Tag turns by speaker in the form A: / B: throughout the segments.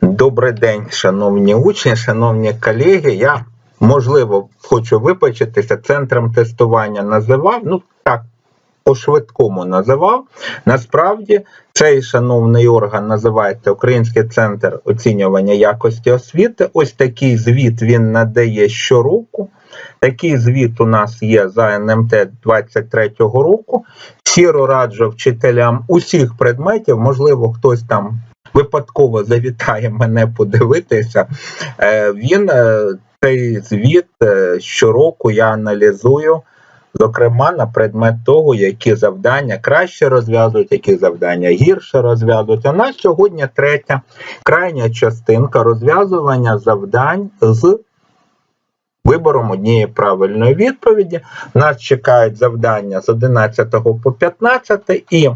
A: Добрий день, шановні учні, шановні колеги. Я, можливо, хочу вибачитися, центром тестування називав, ну так, по-швидкому називав. Насправді, цей шановний орган називається Український центр оцінювання якості освіти. Ось такий звіт він надає щороку. Такий звіт у нас є за НМТ 23-го року. Щиро раджу вчителям усіх предметів, можливо, хтось там випадково завітає мене подивитися. Е, Він е, цей звіт е, щороку я аналізую. Зокрема, на предмет того, які завдання краще розв'язують, які завдання гірше розв'язують. А на сьогодні третя крайня частинка розв'язування завдань з вибором однієї правильної відповіді. Нас чекають завдання з 11 по 15 і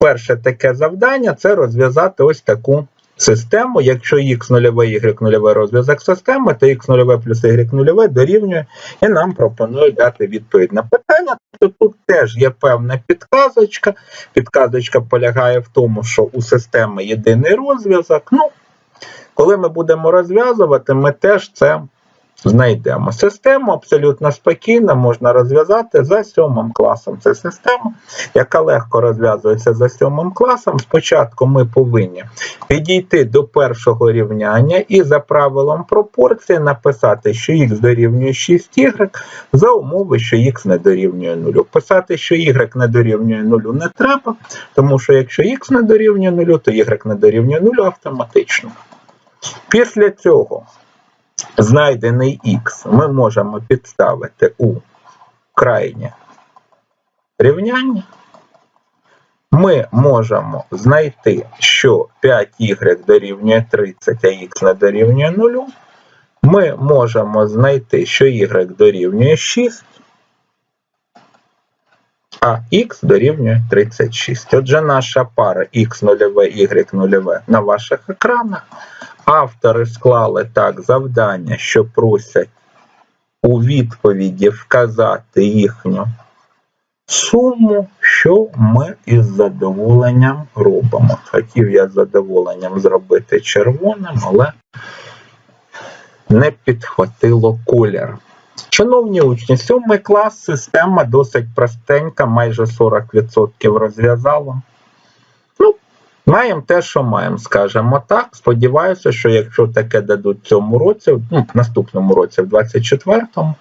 A: перше таке завдання це розв'язати ось таку систему. Якщо x 0 y 0 розв'язок системи, то x 0 плюс y 0 дорівнює, і нам пропонують дати відповідь на питання. Тобто тут теж є певна підказочка. Підказочка полягає в тому, що у системи єдиний розв'язок. Ну, коли ми будемо розв'язувати, ми теж це знайдемо. Систему абсолютно спокійно можна розв'язати за сьомим класом. Це система, яка легко розв'язується за сьомим класом. Спочатку ми повинні підійти до першого рівняння і за правилом пропорції написати, що х дорівнює 6y за умови, що х не дорівнює 0. Писати, що y не дорівнює 0 не треба, тому що якщо х не дорівнює 0, то y не дорівнює 0 автоматично. Після цього знайдений х ми можемо підставити у крайнє рівняння. Ми можемо знайти, що 5y дорівнює 30, а х не дорівнює 0. Ми можемо знайти, що y дорівнює 6, а х дорівнює 36. Отже, наша пара х0, y0 на ваших екранах. Автори склали так завдання, що просять у відповіді вказати їхню суму, що ми із задоволенням робимо. Хотів я з задоволенням зробити червоним, але не підхватило колір. Шановні учні, сьомий клас система досить простенька, майже 40% розв'язала. Маємо те, що маємо, скажімо так. Сподіваюся, що якщо таке дадуть цьому році, ну, в наступному році, в 24-му,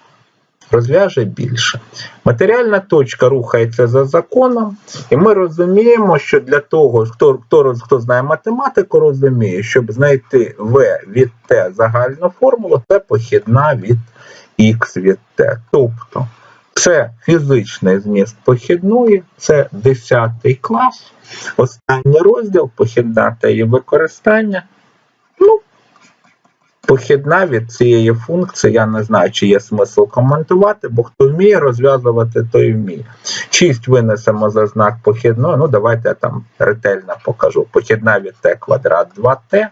A: розв'яже більше. Матеріальна точка рухається за законом, і ми розуміємо, що для того, хто хто, хто знає математику, розуміє, щоб знайти В від Т загальну формулу, це похідна від Х від Т. Тобто це фізичний зміст похідної, це 10 клас. Останній розділ похідна та її використання. Ну, Похідна від цієї функції, я не знаю, чи є смисл коментувати, бо хто вміє розв'язувати, той вміє. 6 винесемо за знак похідної. Ну, давайте я там ретельно покажу. Похідна від t квадрат 2t.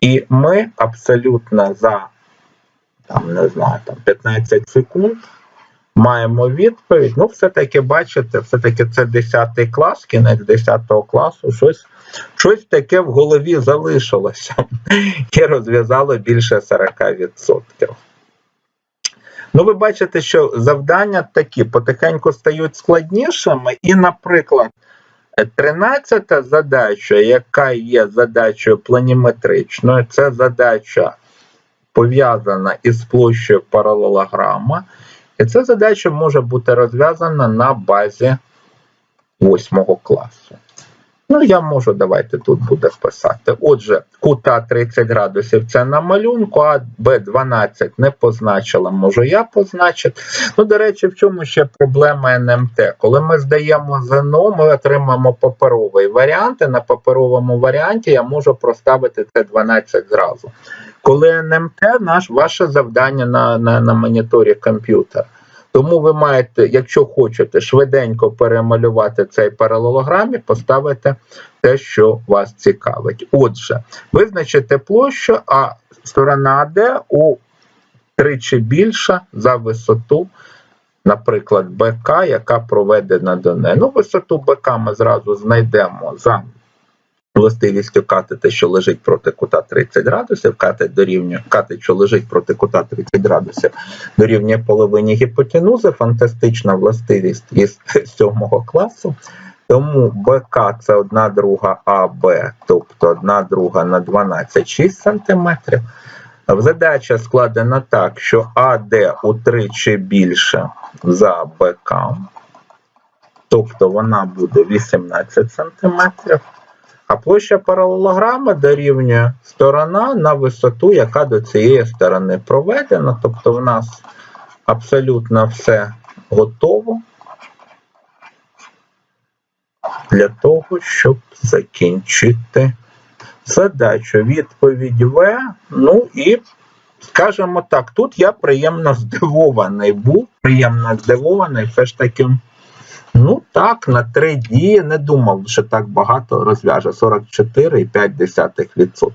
A: І ми абсолютно за там, не знаю, там 15 секунд маємо відповідь. Ну, все-таки, бачите, все-таки це 10 клас, кінець 10 класу, щось щось таке в голові залишилося і розв'язало більше 40%. Ну, ви бачите, що завдання такі потихеньку стають складнішими, і, наприклад, 13 задача, яка є задачею планіметричною, це задача пов'язана із площею паралелограма. І ця задача може бути розв'язана на базі 8 класу. Ну, я можу, давайте тут буде писати. Отже, кута 30 градусів це на малюнку, а Б12 не позначила, можу я позначити. Ну, до речі, в чому ще проблема НМТ? Коли ми здаємо ЗНО, ми отримаємо паперовий варіант, і на паперовому варіанті я можу проставити це 12 зразу. Коли НМТ, ваше завдання на, на, на моніторі комп'ютера. Тому ви маєте, якщо хочете, швиденько перемалювати цей паралелограм і поставити те, що вас цікавить. Отже, визначите площу, а сторона АД у тричі більша за висоту, наприклад, БК, яка проведена до неї. Ну, висоту БК ми зразу знайдемо за властивістю катета, що лежить проти кута 30 градусів, катет дорівнює катет, що лежить проти кута 30 градусів, дорівнює половині гіпотенузи, фантастична властивість із 7 класу. Тому БК це 1 друга АБ, тобто 1 друга на 12 6 см. Задача складена так, що АД утричі більше за БК, тобто вона буде 18 см. А площа паралелограма дорівнює сторона на висоту, яка до цієї сторони проведена. Тобто в нас абсолютно все готово для того, щоб закінчити задачу. Відповідь В. Ну і скажімо так, тут я приємно здивований був, приємно здивований, все ж таки. Ну так, на три дії не думав, що так багато розв'яже 44,5%.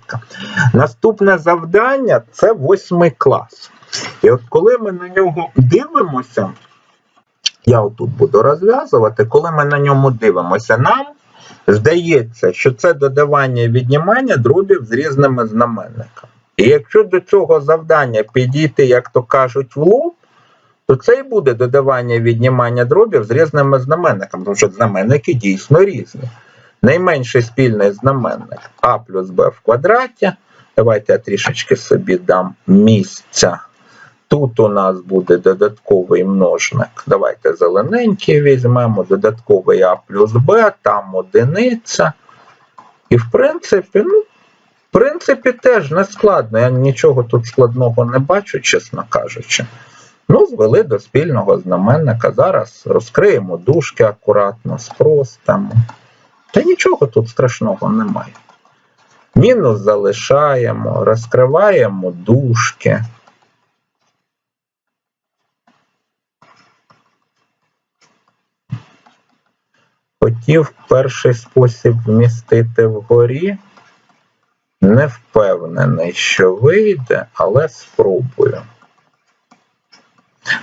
A: Наступне завдання це восьмий клас. І от коли ми на нього дивимося, я отут буду розв'язувати, коли ми на ньому дивимося, нам здається, що це додавання і віднімання дробів з різними знаменниками. І якщо до цього завдання підійти, як то кажуть, в лоб, то це і буде додавання віднімання дробів з різними знаменниками, тому що знаменники дійсно різні. Найменший спільний знаменник а плюс b в квадраті. Давайте я трішечки собі дам місця. Тут у нас буде додатковий множник. Давайте зелененький візьмемо, додатковий а плюс b, там одиниця. І в принципі, ну, в принципі, теж не складно. Я нічого тут складного не бачу, чесно кажучи. Ну, звели до спільного знаменника. Зараз розкриємо дужки акуратно, спростимо. Та нічого тут страшного немає. Мінус залишаємо, розкриваємо дужки. Хотів перший спосіб вмістити вгорі. Не впевнений, що вийде, але спробую.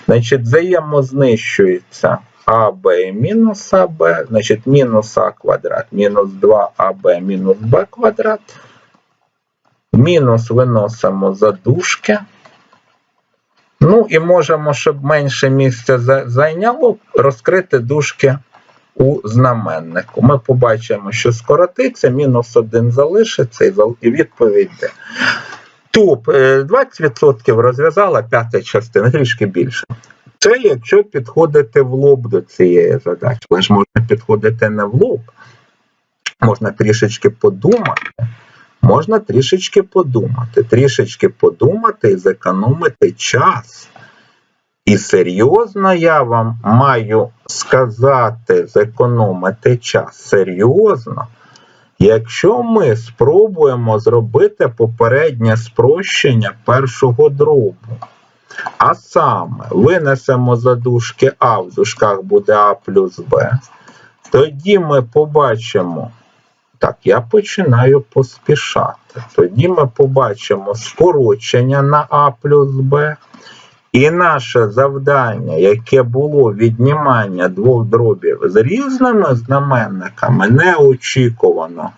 A: Значить, взаємознищується АБ і мінус АБ, значить, мінус А квадрат, мінус 2АБ мінус Б квадрат. Мінус виносимо за дужки. Ну і можемо, щоб менше місця зайняло, розкрити дужки у знаменнику. Ми побачимо, що скоротиться, мінус 1 залишиться і відповідь Топ 20% розв'язала п'ята частина, трішки більше. Це якщо підходити в лоб до цієї задачі, але ж можна підходити не в лоб, можна трішечки подумати. Можна трішечки подумати, трішечки подумати і зекономити час. І серйозно я вам маю сказати, зекономити час. Серйозно. Якщо ми спробуємо зробити попереднє спрощення першого дробу, а саме винесемо за дужки А, в дужках буде А плюс Б, тоді ми побачимо, так, я починаю поспішати. Тоді ми побачимо скорочення на А плюс Б. І наше завдання, яке було віднімання двох дробів з різними знаменниками, неочікувано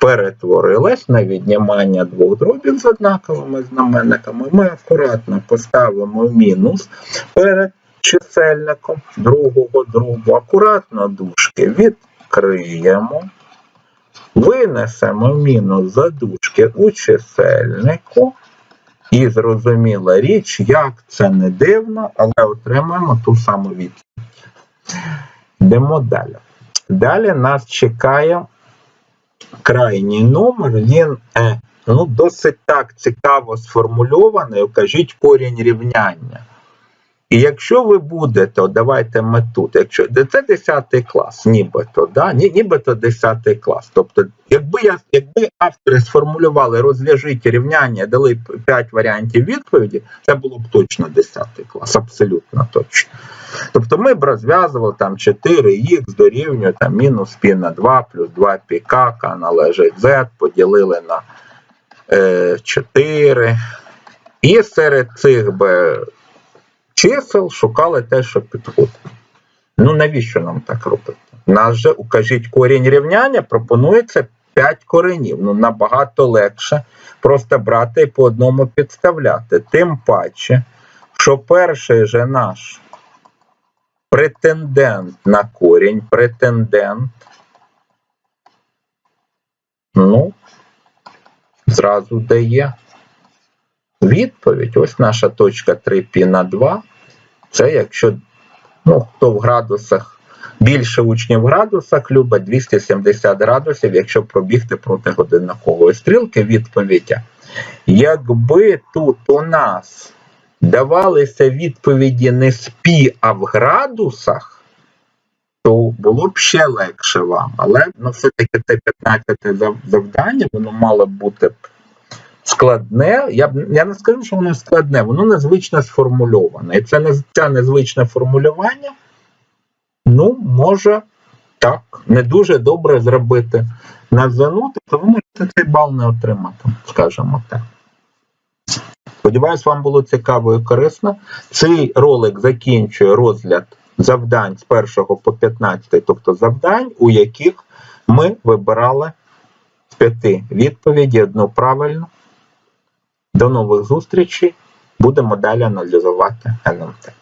A: перетворилось на віднімання двох дробів з однаковими знаменниками. Ми акуратно поставимо мінус перед чисельником другого дробу. Акуратно дужки відкриємо. Винесемо мінус за дужки у чисельнику. І зрозуміла річ, як це не дивно, але отримаємо ту саму відповідь. Йдемо далі. Далі нас чекає крайній номер, він е, ну, досить так цікаво сформульований, кажіть корінь рівняння. І якщо ви будете, давайте ми тут, якщо це 10 клас, нібито, да? Ні, нібито 10 клас. Тобто, якби я, якби автори сформулювали, розв'яжіть рівняння, дали 5 варіантів відповіді, це було б точно 10 клас, абсолютно точно. Тобто ми б розв'язували там 4х дорівнює там, мінус пі на 2 плюс 2 пі к, к належить z, поділили на е, 4. І серед цих би чисел шукали те, що підходить. Ну навіщо нам так робити? Нас же укажіть корінь рівняння, пропонується 5 коренів. Ну, набагато легше просто брати і по одному підставляти. Тим паче, що перший же наш претендент на корінь, претендент, ну, зразу дає відповідь. Ось наша точка 3 π на 2. Це якщо ну, хто в градусах більше учнів в градусах любить 270 градусів, якщо пробігти проти годинникової стрілки, відповідь. Якби тут у нас давалися відповіді не з пі, а в градусах, то було б ще легше вам. Але ну, все-таки це 15 завдання, воно мало б бути складне. Я я не скажу, що воно складне, воно незвично сформульоване. І це це незвичне формулювання, ну, може так, не дуже добре зробити на ЗНО, то ви можете цей бал не отримати, скажімо так. Сподіваюсь, вам було цікаво і корисно. Цей ролик закінчує розгляд завдань з 1 по 15, тобто завдань, у яких ми вибирали з п'яти відповіді, одну правильну. До нових зустрічей. Будемо далі аналізувати НМТ.